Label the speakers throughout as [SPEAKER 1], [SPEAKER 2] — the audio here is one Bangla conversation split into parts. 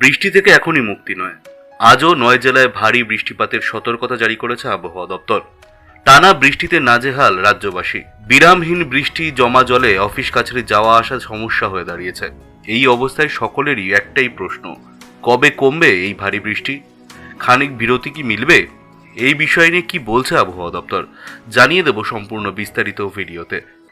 [SPEAKER 1] বৃষ্টি থেকে এখনই মুক্তি নয়। আজও নয় জেলায় ভারী বৃষ্টিপাতের সতর্কতা জারি করেছে আবহাওয়া দপ্তর। টানা বৃষ্টিতে নাজেহাল রাজ্যবাসী। বিরামহীন বৃষ্টি, জমা জলে, অফিস কাছারি যাওয়া আসা সমস্যা হয়ে দাঁড়িয়েছে। এই অবস্থায় সকলেরই একটাই প্রশ্ন, কবে কমবে এই ভারী বৃষ্টি? খানিক বিরতি কি মিলবে? এই বিষয় নিয়ে কি বলছে আবহাওয়া দপ্তর? জানিয়ে দেব সম্পূর্ণ বিস্তারিত ভিডিওতে।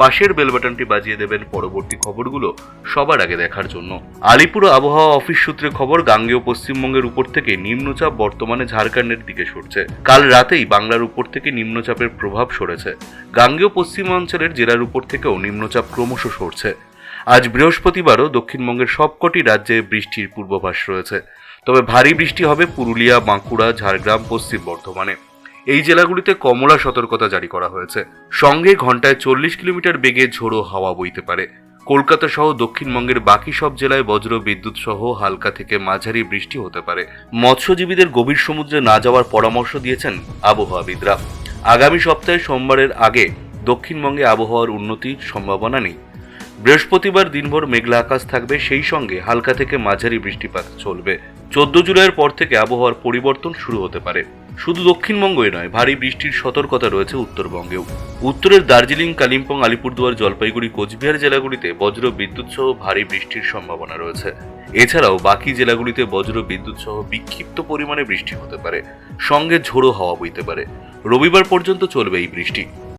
[SPEAKER 1] পাশের বেল বাটনটি বাজিয়ে দেবেন পরবর্তী খবরগুলো সবার আগে দেখার জন্য। আলিপুর আবহাওয়া অফিস সূত্রে খবর, গাঙ্গেয় পশ্চিমবঙ্গের উপর থেকে নিম্নচাপ বর্তমানে ঝাড়খণ্ডের দিকে সরছে। কাল রাতেই বাংলার উপর থেকে নিম্নচাপের প্রভাব সরেছে। গাঙ্গেয় পশ্চিমাঞ্চলের জেলার উপর থেকেও নিম্নচাপ ক্রমশ সরছে। আজ বৃহস্পতিবারও দক্ষিণবঙ্গের সবকটি রাজ্যে বৃষ্টির পূর্বাভাস রয়েছে। তবে ভারী বৃষ্টি হবে পুরুলিয়া, বাঁকুড়া, ঝাড়গ্রাম, পশ্চিম বর্ধমানে। এই জেলাগুলিতে কমলা সতর্কতা জারি করা হয়েছে। সঙ্গে ঘন্টায় চল্লিশ কিলোমিটার বেগে ঝোড়ো হাওয়া বইতে পারে। কলকাতা সহ দক্ষিণবঙ্গের বাকি সব জেলায় বজ্র বিদ্যুৎ সহ হালকা থেকে মাঝারি বৃষ্টি হতে পারে। মৎস্যজীবীদের গভীর সমুদ্রে না যাওয়ার পরামর্শ দিয়েছেন আবহাওয়াবিদরা। আগামী সপ্তাহে সোমবারের আগে দক্ষিণবঙ্গে আবহাওয়ার উন্নতির সম্ভাবনা নেই। বৃহস্পতিবার দিনভর মেঘলা আকাশ থাকবে, সেই সঙ্গে হালকা থেকে মাঝারি বৃষ্টিপাত চলবে। চোদ্দ জুলাইয়ের পর থেকে আবহাওয়ার পরিবর্তন শুরু হতে পারে। শুধু দক্ষিণবঙ্গই নয়, ভারী বৃষ্টির সতর্কতা রয়েছে উত্তরবঙ্গেও। উত্তরের দার্জিলিং, কালিম্পং, আলিপুরদুয়ার, জলপাইগুড়ি, কোচবিহার জেলাগুলিতে বজ্র বিদ্যুৎ সহ ভারী বৃষ্টির সম্ভাবনা রয়েছে। এছাড়াও বাকি জেলাগুলিতে বজ্র বিদ্যুৎ সহ বিক্ষিপ্ত পরিমাণে বৃষ্টি হতে পারে। সঙ্গে ঝোড়ো হাওয়া বইতে পারে। রবিবার পর্যন্ত চলবে এই বৃষ্টি।